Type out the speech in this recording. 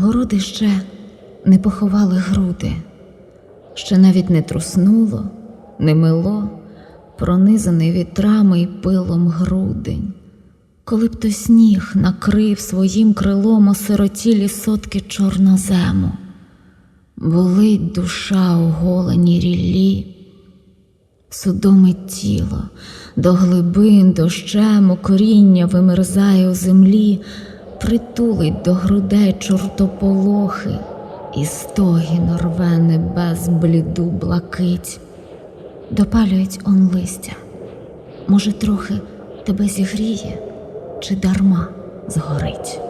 Городи ще не поховали груди, ще навіть не труснуло, не мило, пронизаний вітрами й пилом грудень. Коли б то сніг накрив своїм крилом осиротілі сотки чорнозему, болить душа у голеній ріллі, судомить тіло, до глибин дощем коріння вимерзає у землі, притулить до грудей чортополохи, і стогін рве небес бліду блакить, допалюють он листя. Може, трохи тебе зігріє, чи дарма згорить.